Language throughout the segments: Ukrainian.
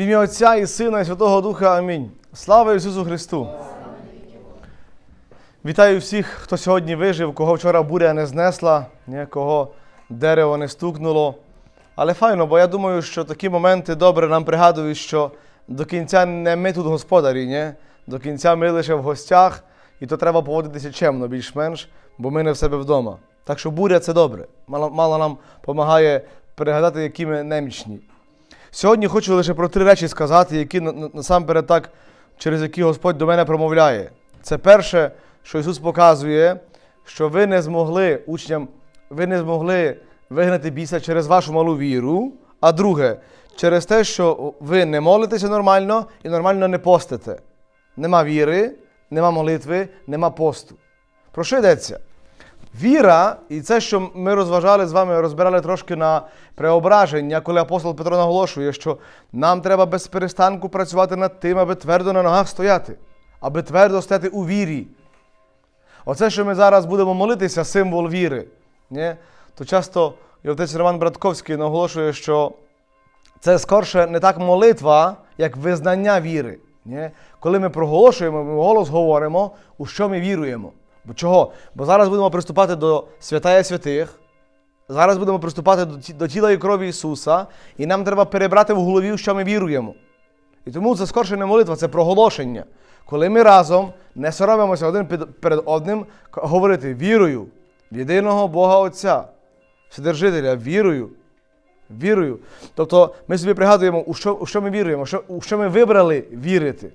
В ім'я Отця і Сина, і Святого Духа. Амінь. Слава Ісусу Христу! Вітаю всіх, хто сьогодні вижив, кого вчора буря не знесла, кого дерево не стукнуло. Але файно, бо я думаю, що такі моменти добре нам пригадують, що до кінця не ми тут господарі, ні? до кінця ми лише в гостях, і то треба поводитися чемно, більш-менш, бо ми не в себе вдома. Так що буря це добре. Мало, мало нам допомагає пригадати, які ми немічні. Сьогодні хочу лише про три речі сказати, які на- на- насамперед так, через які Господь до мене промовляє. Це перше, що Ісус показує, що ви не змогли учням, ви не змогли вигнати біса через вашу малу віру. А друге, через те, що ви не молитеся нормально і нормально не постите. Нема віри, нема молитви, нема посту. Про що йдеться? Віра, і це, що ми розважали з вами, розбирали трошки на преображення, коли апостол Петро наголошує, що нам треба без перестанку працювати над тим, аби твердо на ногах стояти, аби твердо стояти у вірі. Оце, що ми зараз будемо молитися, символ віри. Ні? То часто і отець Роман Братковський наголошує, що це скорше не так молитва, як визнання віри. Ні? Коли ми проголошуємо, ми голос говоримо, у що ми віруємо. Бо чого? Бо зараз будемо приступати до святая святих, зараз будемо приступати до, тіла і крові Ісуса, і нам треба перебрати в голові, що ми віруємо. І тому це скорше не молитва, це проголошення. Коли ми разом не соромимося один перед одним говорити вірою в єдиного Бога Отця, Вседержителя, вірою, вірою. Тобто ми собі пригадуємо, у що, у що ми віруємо, що, у що ми вибрали вірити.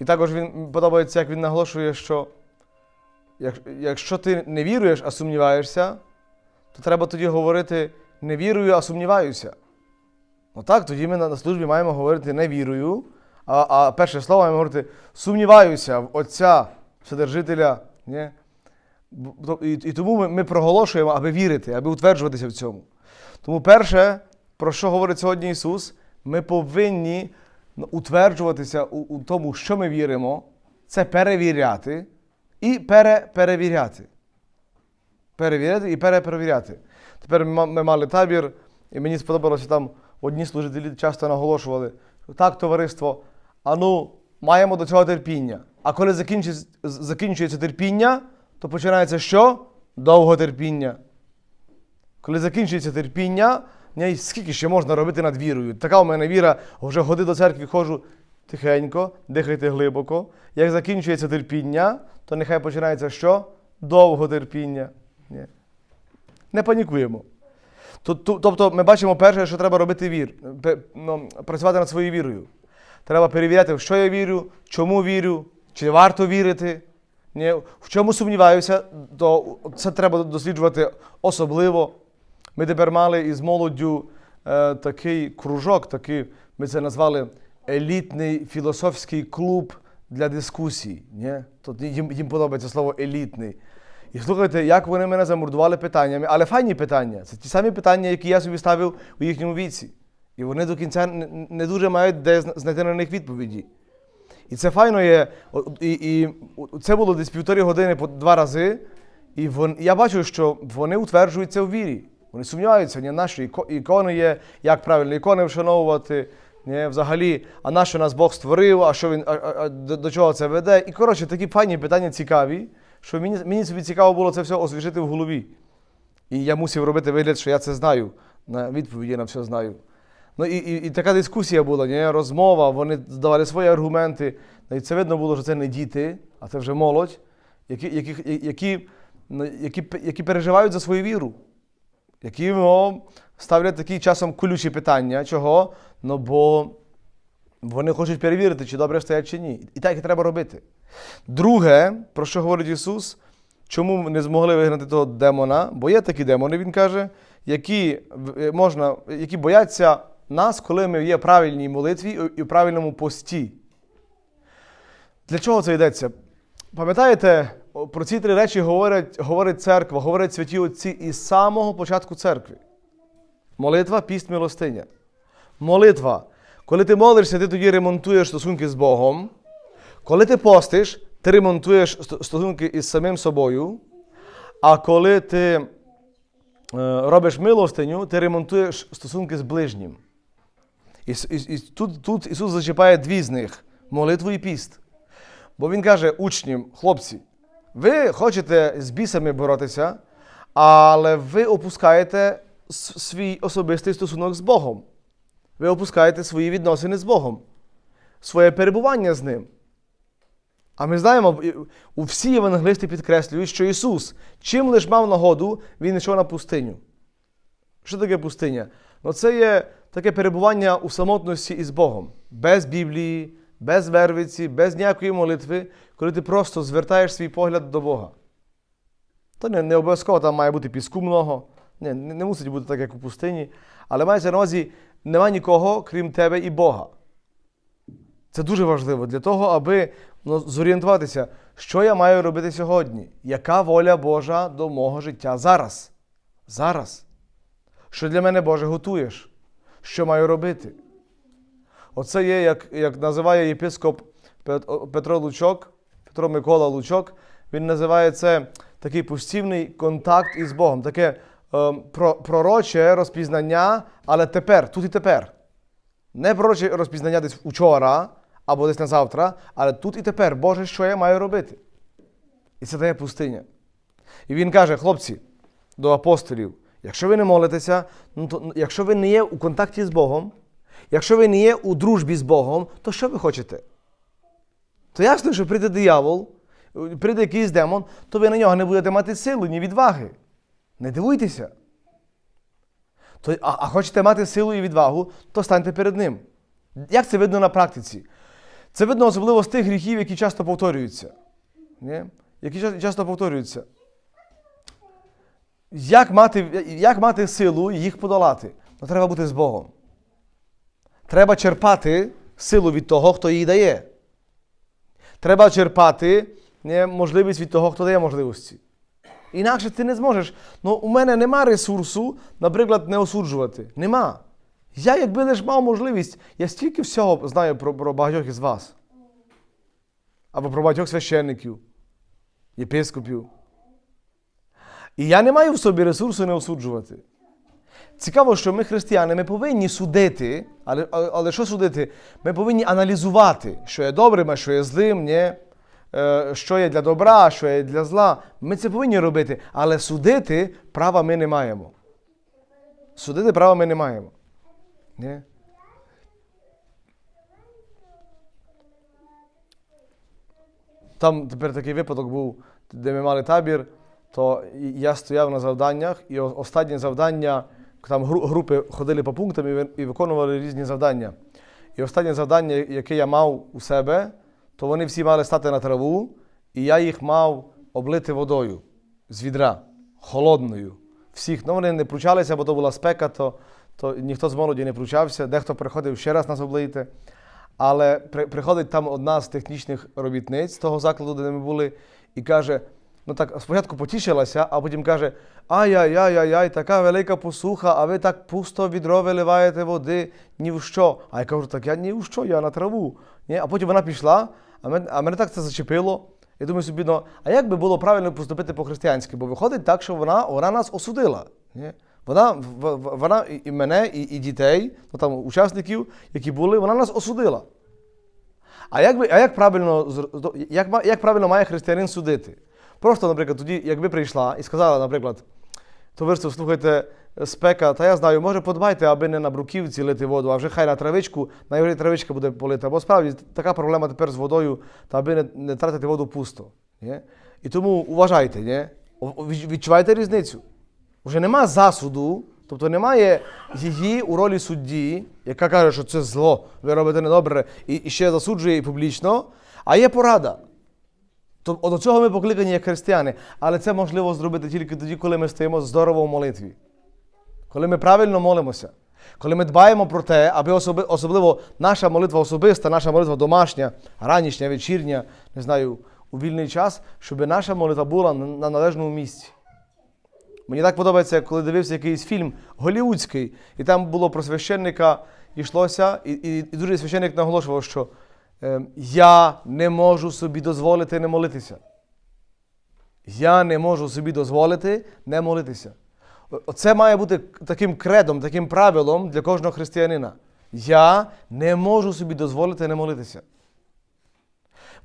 І також він подобається, як він наголошує, що якщо ти не віруєш, а сумніваєшся, то треба тоді говорити не вірую, а сумніваюся. Отак, тоді ми на службі маємо говорити не вірую, а, а перше слово маємо говорити сумніваюся в Отця, Вседержителя. Ні? І, і тому ми, ми проголошуємо, аби вірити, аби утверджуватися в цьому. Тому перше, про що говорить сьогодні Ісус, ми повинні утверджуватися у, у тому, що ми віримо, це перевіряти і переперевіряти. Перевіряти і переперевіряти. Тепер ми мали табір, і мені сподобалося там одні служителі часто наголошували, так, товариство, а ну, маємо до цього терпіння. А коли закінчується, терпіння, то починається що? Довготерпіння. Коли закінчується терпіння, скільки ще можна робити над вірою? Така у мене віра, вже годи до церкви ходжу тихенько, дихайте глибоко. Як закінчується терпіння, то нехай починається що? Довготерпіння. Ні. Не панікуємо. Тобто ми бачимо перше, що треба робити вір, ну, працювати над своєю вірою. Треба перевіряти, в що я вірю, чому вірю, чи варто вірити. Ні, в чому сумніваюся, то це треба досліджувати особливо. Ми тепер мали із молоддю е, такий кружок, такий, ми це назвали елітний філософський клуб для дискусій. Ні? Тут їм, їм подобається слово елітний. І слухайте, як вони мене замордували питаннями, але файні питання. Це ті самі питання, які я собі ставив у їхньому віці. І вони до кінця не, дуже мають де знайти на них відповіді. І це файно є. І, і це було десь півтори години по два рази. І вон, я бачу, що вони утверджуються у вірі. Вони сумніваються, ні, наші ікони є, як правильно ікони вшановувати, взагалі, а на що нас Бог створив, а що він, а, а, до, до чого це веде. І коротше, такі файні питання цікаві, що мені, мені собі цікаво було це все освіжити в голові. І я мусив робити вигляд, що я це знаю, на відповіді на все знаю. Ну і, і, і така дискусія була, ні? розмова, вони давали свої аргументи. Ну, і це видно було, що це не діти, а це вже молодь, які, які, які, які, які переживають за свою віру, які ну, ставлять такі часом колючі питання. Чого? Ну бо вони хочуть перевірити, чи добре стоять, чи ні. І так і треба робити. Друге, про що говорить Ісус, чому не змогли вигнати того демона? Бо є такі демони, Він каже, які, е, можна, які бояться нас, коли ми є в правильній молитві і в правильному пості. Для чого це йдеться? Пам'ятаєте, про ці три речі говорить, говорить церква, говорять святі отці із самого початку церкви. Молитва, піст, милостиня. Молитва. Коли ти молишся, ти тоді ремонтуєш стосунки з Богом. Коли ти постиш, ти ремонтуєш стосунки із самим собою. А коли ти е, робиш милостиню, ти ремонтуєш стосунки з ближнім. І, і, і тут, тут Ісус зачіпає дві з них молитву і піст. Бо Він каже учням, хлопці, ви хочете з бісами боротися, але ви опускаєте свій особистий стосунок з Богом. Ви опускаєте свої відносини з Богом, своє перебування з Ним. А ми знаємо, всі євангелисти підкреслюють, що Ісус, чим лиш мав нагоду, Він йшов на пустиню. Що таке пустиня? Ну, це є таке перебування у самотності із Богом, без Біблії, без вервиці, без ніякої молитви, коли ти просто звертаєш свій погляд до Бога. То не, не обов'язково там має бути піску много, не, не, не мусить бути так, як у пустині, але мається на увазі, нема нікого, крім тебе і Бога. Це дуже важливо для того, аби ну, зорієнтуватися, що я маю робити сьогодні, яка воля Божа до мого життя зараз. Зараз. Що для мене Боже готуєш? Що маю робити? Оце є, як, як називає єпископ Петро Лучок, Петро Микола Лучок. Він називає це такий постійний контакт із Богом, таке ем, пророче розпізнання, але тепер, тут і тепер. Не пророче розпізнання десь вчора або десь на завтра, але тут і тепер, Боже, що я маю робити? І це дає пустиня. І він каже, хлопці, до апостолів, якщо ви не молитеся, ну, то, якщо ви не є у контакті з Богом, якщо ви не є у дружбі з Богом, то що ви хочете? То ясно, що прийде диявол, прийде якийсь демон, то ви на нього не будете мати силу, ні відваги. Не дивуйтеся. То, а, а хочете мати силу і відвагу, то станьте перед ним. Як це видно на практиці? Це видно особливо з тих гріхів, які часто повторюються. Ні? Які часто повторюються. Як мати, як мати силу їх подолати? Ну, треба бути з Богом. Треба черпати силу від того, хто її дає. Треба черпати не, можливість від того, хто дає можливості. Інакше ти не зможеш. Ну, у мене нема ресурсу, наприклад, не осуджувати. Нема. Я, якби лише мав можливість, я стільки всього знаю про, про багатьох із вас. Або про багатьох священників, єпископів. І я не маю в собі ресурсу не осуджувати. Цікаво, що ми, християни, ми повинні судити, але, але, що судити? Ми повинні аналізувати, що є добрим, а що є злим, ні? Е, що є для добра, що є для зла. Ми це повинні робити, але судити права ми не маємо. Судити права ми не маємо. Ні? Там тепер такий випадок був, де ми мали табір, то я стояв на завданнях, і останнє завдання, там групи ходили по пунктам і виконували різні завдання. І останнє завдання, яке я мав у себе, то вони всі мали стати на траву, і я їх мав облити водою з відра, холодною. Всіх, ну вони не пручалися, бо то була спека, то, то ніхто з молоді не пручався, дехто приходив ще раз нас облити. Але при, приходить там одна з технічних робітниць того закладу, де ми були, і каже: ну так, спочатку потішилася, а потім каже: ай-яй-яй-яй, така велика посуха, а ви так пусто відро виливаєте води ні в що. А я кажу, так я ні в що, я на траву. Ні? А потім вона пішла, а мене, а мене так це зачепило. Я думаю собі, ну, а як би було правильно поступити по-християнськи? Бо виходить так, що вона, вона нас осудила. Ні? Вона, вона і мене, і, і дітей, ну, там, учасників, які були, вона нас осудила. А як, би, а як, правильно, як, як правильно має християнин судити? Просто, наприклад, тоді, якби прийшла і сказала, наприклад, товариство, слухайте, спека, та я знаю, може подбайте, аби не на бруківці лити воду, а вже хай на травичку, на травичка буде полита. Бо справді така проблема тепер з водою, та аби не, не тратити воду пусто. Ні? І тому уважайте, ні? Відчувайте різницю. Вже нема засуду, тобто немає її у ролі судді, яка каже, що це зло, ви робите недобре, і, і ще засуджує і публічно, а є порада. То, до цього ми покликані як християни, але це можливо зробити тільки тоді, коли ми стоїмо здорово в молитві. Коли ми правильно молимося, коли ми дбаємо про те, аби особи, особливо наша молитва особиста, наша молитва домашня, ранішня, вечірня, не знаю, у вільний час, щоб наша молитва була на, на належному місці. Мені так подобається, коли дивився якийсь фільм голівудський, і там було про священника, йшлося, і, і, і дуже священник наголошував, що я не можу собі дозволити не молитися. Я не можу собі дозволити не молитися. Це має бути таким кредом, таким правилом для кожного християнина. Я не можу собі дозволити не молитися.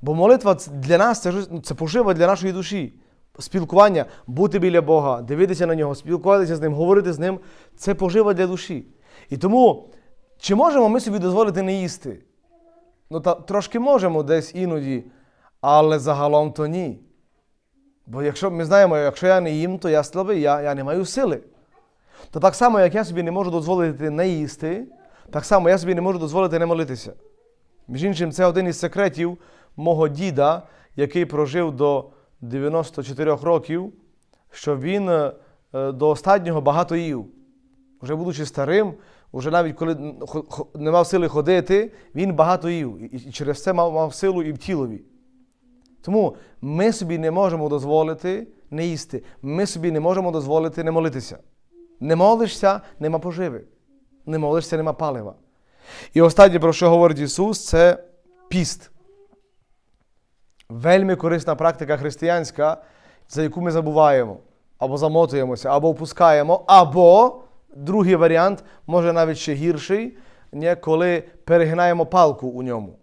Бо молитва для нас це, ну, це пожива для нашої душі. Спілкування, бути біля Бога, дивитися на нього, спілкуватися з ним, говорити з ним це пожива для душі. І тому, чи можемо ми собі дозволити не їсти? Ну, та, трошки можемо десь іноді, але загалом то ні. Бо якщо ми знаємо, якщо я не їм, то я слабий, я, я не маю сили. То так само, як я собі не можу дозволити не їсти, так само я собі не можу дозволити не молитися. Між іншим, це один із секретів мого діда, який прожив до 94 років, що він е, до останнього багато їв. Вже будучи старим, вже навіть коли не мав сили ходити, він багато їв. І через це мав, мав силу і в тілові. Тому ми собі не можемо дозволити не їсти. Ми собі не можемо дозволити не молитися. Не молишся, нема поживи. Не молишся, нема палива. І останнє, про що говорить Ісус, це піст. Вельми корисна практика християнська, за яку ми забуваємо, або замотуємося, або впускаємо, або другий варіант, може навіть ще гірший, не, коли перегинаємо палку у ньому.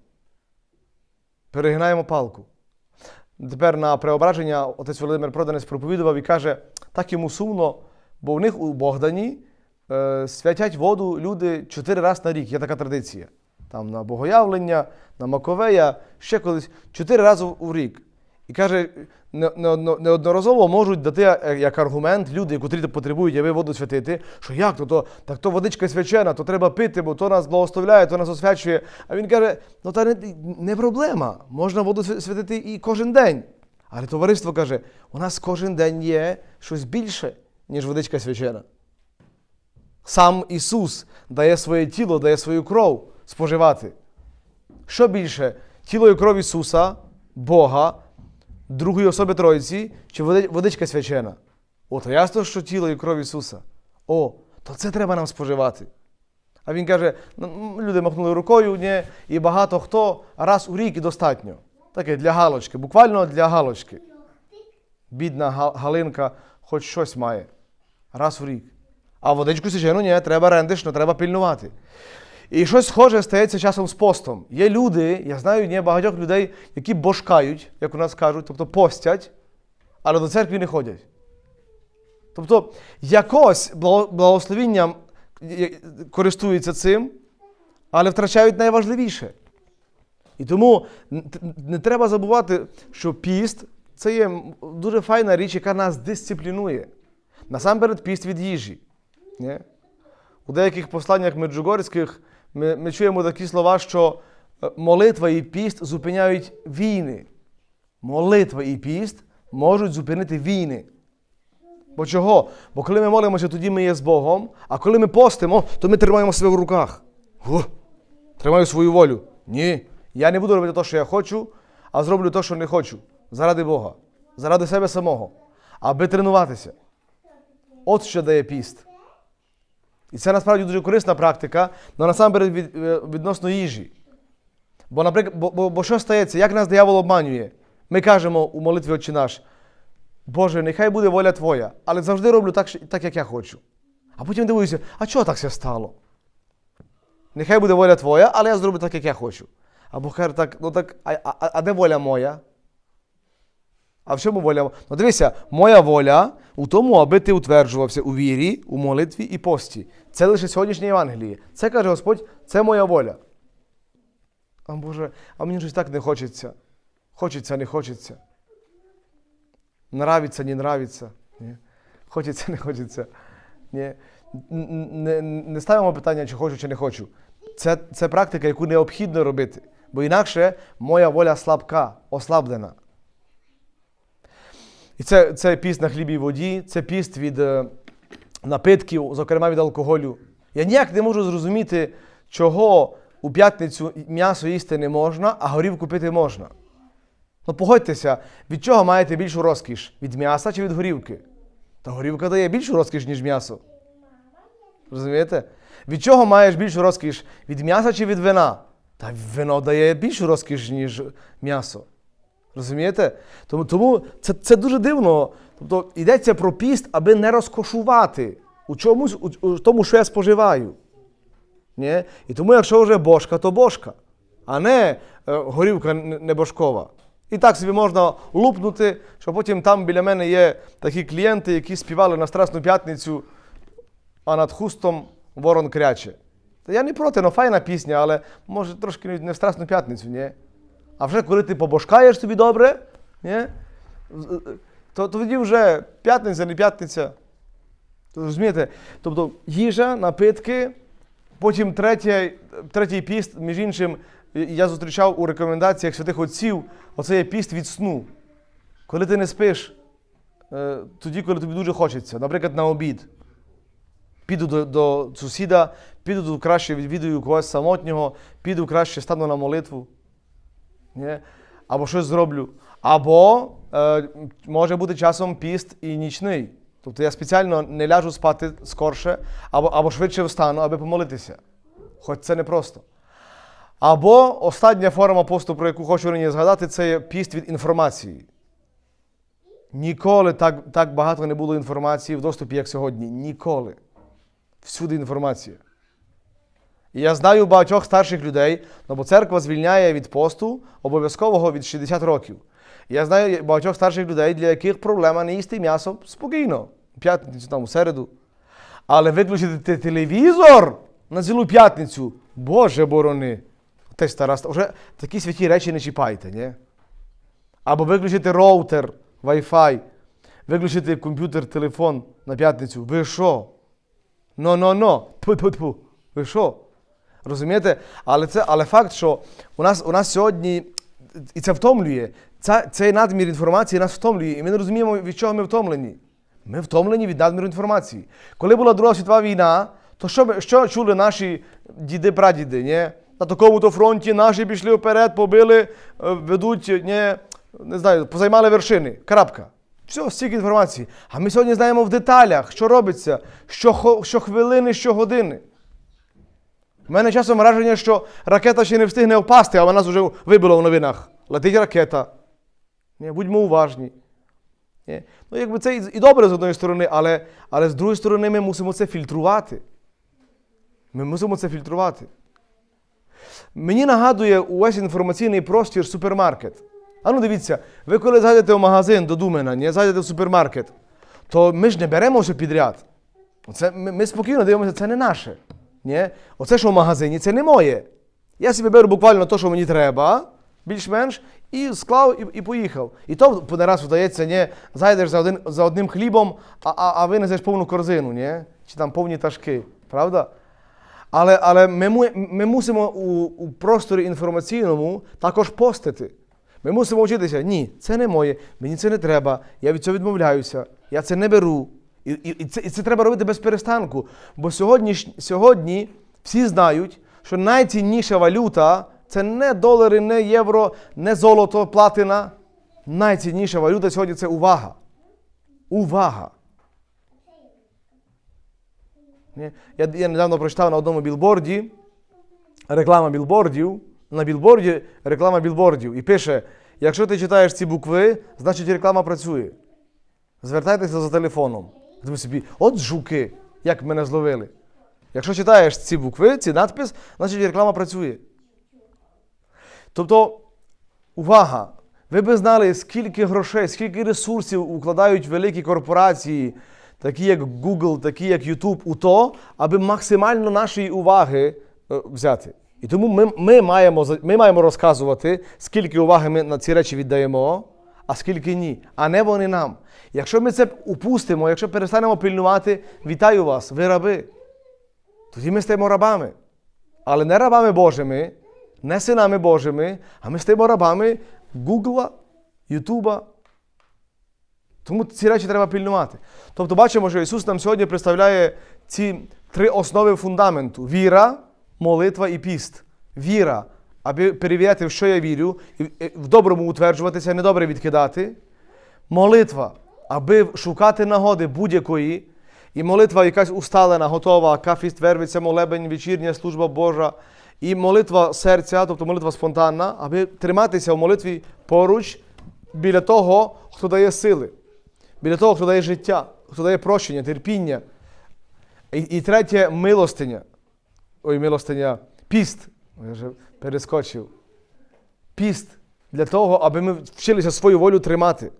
Перегинаємо палку. Тепер на преображення отець Володимир Проданець проповідував і каже, так йому сумно, бо в них у Богдані е, святять воду люди чотири рази на рік. Є така традиція. Там на Богоявлення, на Маковея, ще колись чотири рази у рік. І каже, не- не- не- неодноразово можуть дати е, як аргумент люди, котрі потребують, аби воду святити, що як то, то так то водичка свячена, то треба пити, бо то нас благословляє, то нас освячує. А він каже: ну та не, не проблема, можна воду святити і кожен день. Але товариство каже, у нас кожен день є щось більше, ніж водичка свячена. Сам Ісус дає своє тіло, дає свою кров споживати. Що більше, тіло і кров Ісуса, Бога, другої особи Тройці, чи водичка свячена? О, то ясно, що тіло і кров Ісуса. О, то це треба нам споживати. А він каже: ну, люди махнули рукою, ні, і багато хто раз у рік достатньо. Таке для галочки, буквально для галочки. Бідна Галинка хоч щось має. Раз у рік. А водичку свячену ні, треба рендишно, треба пильнувати. І щось схоже стається часом з постом. Є люди, я знаю є багатьох людей, які бошкають, як у нас кажуть, тобто постять, але до церкви не ходять. Тобто якось благословінням е, користуються цим, але втрачають найважливіше. І тому не треба забувати, що піст це є дуже файна річ, яка нас дисциплінує. Насамперед піст від їжі. У деяких посланнях меджугорських ми, ми чуємо такі слова, що е, молитва і піст зупиняють війни. Молитва і піст можуть зупинити війни. Бо чого? Бо коли ми молимося, тоді ми є з Богом, а коли ми постимо, то ми тримаємо себе в руках. Гу, тримаю свою волю. Ні. Я не буду робити те, що я хочу, а зроблю те, що не хочу. Заради Бога, заради себе самого, аби тренуватися. От що дає піст. І це насправді дуже корисна практика, але насамперед е, відносно їжі. Бо, наприклад, бо, бо, бо що стається? Як нас диявол обманює? Ми кажемо у молитві Отче наш, Боже, нехай буде воля Твоя, але завжди роблю так, так як я хочу. А потім дивуюся, а чого так все стало? Нехай буде воля Твоя, але я зроблю так, як я хочу. А Бог каже, так, ну так, а, а, а де воля моя? А в чому воля? Ну дивися, моя воля у тому, аби ти утверджувався у вірі, у молитві і пості. Це лише сьогоднішнє Євангеліє. Це каже Господь, це моя воля. А Боже, а мені щось так не хочеться. Хочеться, не хочеться. Нравиться, не нравиться. Ні. Хочеться, не хочеться. Ні. Не, не ставимо питання, чи хочу, чи не хочу. Це, це практика, яку необхідно робити. Бо інакше моя воля слабка, ослаблена. І це, це піст на хлібі і воді, це піст від е, напитків, зокрема від алкоголю. Я ніяк не можу зрозуміти, чого у п'ятницю м'ясо їсти не можна, а горівку пити можна. Ну погодьтеся, від чого маєте більшу розкіш? Від м'яса чи від горівки? Та горівка дає більшу розкіш, ніж м'ясо. Розумієте? Від чого маєш більшу розкіш? Від м'яса чи від вина? Та вино дає більшу розкіш, ніж м'ясо. Розумієте? Тому, тому це, це дуже дивно. Тобто йдеться про піст, аби не розкошувати у чомусь, у, у тому, що я споживаю. Ні? І тому, якщо вже бошка, то бошка, а не е, горівка не не бошкова. І так собі можна лупнути, що потім там біля мене є такі клієнти, які співали на Страсну п'ятницю, а над хустом ворон кряче. Та я не проти, ну файна пісня, але може трошки не в Страсну п'ятницю, ні? А вже коли ти побошкаєш собі добре, ні? То, то тоді вже п'ятниця, не п'ятниця. Розумієте? Тобто їжа, напитки, потім третє, третій піст, між іншим, я зустрічав у рекомендаціях святих отців, оце є піст від сну. Коли ти не спиш, е, тоді, коли тобі дуже хочеться, наприклад, на обід. Піду до, до сусіда, піду краще відвідую когось самотнього, піду краще стану на молитву. Ні? Або щось зроблю. Або е, може бути часом піст і нічний. Тобто я спеціально не ляжу спати скорше, або, або швидше встану, аби помолитися. Хоч це не просто. Або остання форма посту, про яку хочу нині згадати, це є піст від інформації. Ніколи так, так багато не було інформації в доступі, як сьогодні. Ніколи. Всюди інформація. І я знаю багатьох старших людей, ну, бо церква звільняє від посту обов'язкового від 60 років. І я знаю багатьох старших людей, для яких проблема не їсти м'ясо спокійно, п'ятницю там, у середу. Але виключити телевізор на цілу п'ятницю, Боже борони. Теж стара, ста- вже такі святі речі не чіпайте, ні? Або виключити роутер, Wi-Fi, виключити комп'ютер, телефон на п'ятницю. Ви що? Но-но-но. Тьфу-тьфу-тьфу. Ви що? Розумієте? Але, це, але факт, що у нас, у нас сьогодні, і це втомлює, ця, цей надмір інформації нас втомлює, і ми не розуміємо, від чого ми втомлені. Ми втомлені від надміру інформації. Коли була Друга світова війна, то що, що чули наші діди, прадіди? Ні? На такому-то фронті наші пішли вперед, побили, е, ведуть, ні, не знаю, позаймали вершини. Крапка. Все, стільки інформації. А ми сьогодні знаємо в деталях, що робиться, що, що хвилини, що години. У мене часом враження, що ракета ще не встигне впасти, а вона вже вибило в новинах. Летить ракета. Ні, будьмо уважні. Ні. Ну, якби це і добре з одної сторони, але, але з другої сторони ми мусимо це фільтрувати. Ми мусимо це фільтрувати. Мені нагадує увесь інформаційний простір супермаркет. А ну дивіться, ви коли зайдете в магазин до Думена, ні, зайдете в супермаркет, то ми ж не беремо все підряд. Оце, ми, ми спокійно дивимося, це не наше. Ні? Оце, що в магазині, це не моє. Я собі беру буквально те, що мені треба, більш-менш, і склав, і, і поїхав. І то не раз вдається, ні, зайдеш за, один, за одним хлібом, а, а, а винесеш повну корзину, ні? чи там повні ташки. Правда? Але, але ми, ми мусимо у, у просторі інформаційному також постити. Ми мусимо вчитися, ні, це не моє, мені це не треба, я від цього відмовляюся, я це не беру. І, і, це, і це треба робити без перестанку. Бо сьогодні, сьогодні всі знають, що найцінніша валюта це не долари, не євро, не золото, платина. Найцінніша валюта сьогодні це увага. Увага. Я, я недавно прочитав на одному білборді реклама білбордів. На білборді реклама білбордів. І пише: якщо ти читаєш ці букви, значить реклама працює. Звертайтеся за телефоном. Думаю собі, от жуки, як мене зловили. Якщо читаєш ці букви, ці надпис, значить реклама працює. Тобто, увага! Ви би знали, скільки грошей, скільки ресурсів укладають великі корпорації, такі як Google, такі як YouTube, у то, аби максимально нашої уваги е, взяти. І тому ми, ми, маємо, ми маємо розказувати, скільки уваги ми на ці речі віддаємо, а скільки ні, а не вони нам. Якщо ми це упустимо, якщо перестанемо пильнувати, вітаю вас, ви раби. Тоді ми стаємо рабами. Але не рабами Божими, не синами Божими, а ми стаємо рабами Гугла, Ютуба. Тому ці речі треба пильнувати. Тобто бачимо, що Ісус нам сьогодні представляє ці три основи фундаменту: віра, молитва і піст. Віра, аби перевіряти, в що я вірю, і в доброму утверджуватися, недобре відкидати. Молитва, аби шукати нагоди будь-якої. І молитва якась усталена, готова, кафіст вервиться, молебень, вечірня служба Божа. І молитва серця, тобто молитва спонтанна, аби триматися в молитві поруч біля того, хто дає сили, біля того, хто дає життя, хто дає прощення, терпіння. І, і третє милостиня. ой, милостиня, піст. Я вже перескочив. Піст для того, аби ми вчилися свою волю тримати.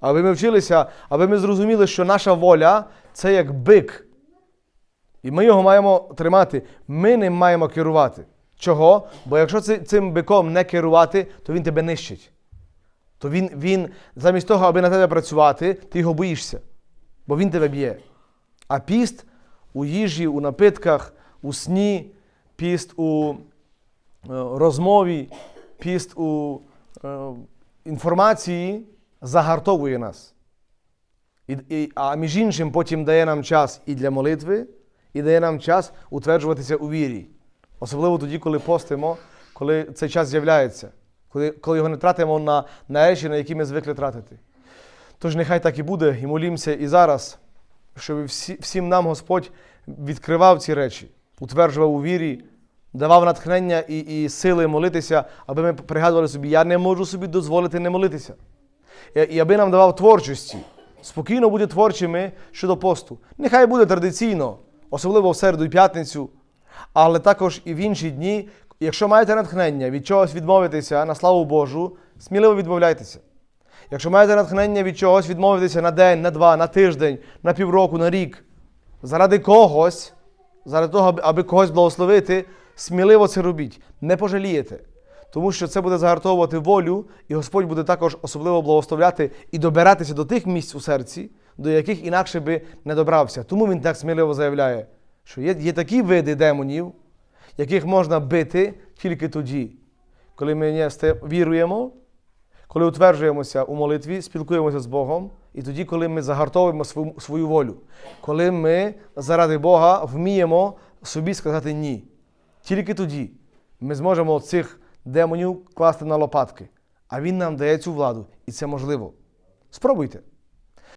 Аби ми вчилися, аби ми зрозуміли, що наша воля це як бик. І ми його маємо тримати. Ми ним маємо керувати. Чого? Бо якщо цим биком не керувати, то він тебе нищить. То він, він замість того, аби на тебе працювати, ти його боїшся. Бо він тебе б'є. А піст у їжі, у напитках, у сні, піст у е, розмові, піст у е, інформації загартовує нас. І, і, а між іншим потім дає нам час і для молитви, і дає нам час утверджуватися у вірі. Особливо тоді, коли постимо, коли цей час з'являється, коли, коли його не тратимо на, на речі, на які ми звикли тратити. Тож нехай так і буде, і молімося і зараз, щоб всі, всім нам Господь відкривав ці речі, утверджував у вірі, давав натхнення і, і сили молитися, аби ми пригадували собі, я не можу собі дозволити не молитися. І, аби нам давав творчості, спокійно бути творчими щодо посту. Нехай буде традиційно, особливо в середу і п'ятницю, але також і в інші дні. Якщо маєте натхнення від чогось відмовитися на славу Божу, сміливо відмовляйтеся. Якщо маєте натхнення від чогось відмовитися на день, на два, на тиждень, на півроку, на рік, заради когось, заради того, аби когось благословити, сміливо це робіть. Не пожалієте. Тому що це буде загартовувати волю, і Господь буде також особливо благословляти і добиратися до тих місць у серці, до яких інакше би не добрався. Тому він так сміливо заявляє, що є, є такі види демонів, яких можна бити тільки тоді, коли ми віруємо, коли утверджуємося у молитві, спілкуємося з Богом, і тоді, коли ми загартовуємо свою, свою волю, коли ми заради Бога вміємо собі сказати ні. Тільки тоді ми зможемо цих демонів класти на лопатки. А Він нам дає цю владу, і це можливо. Спробуйте.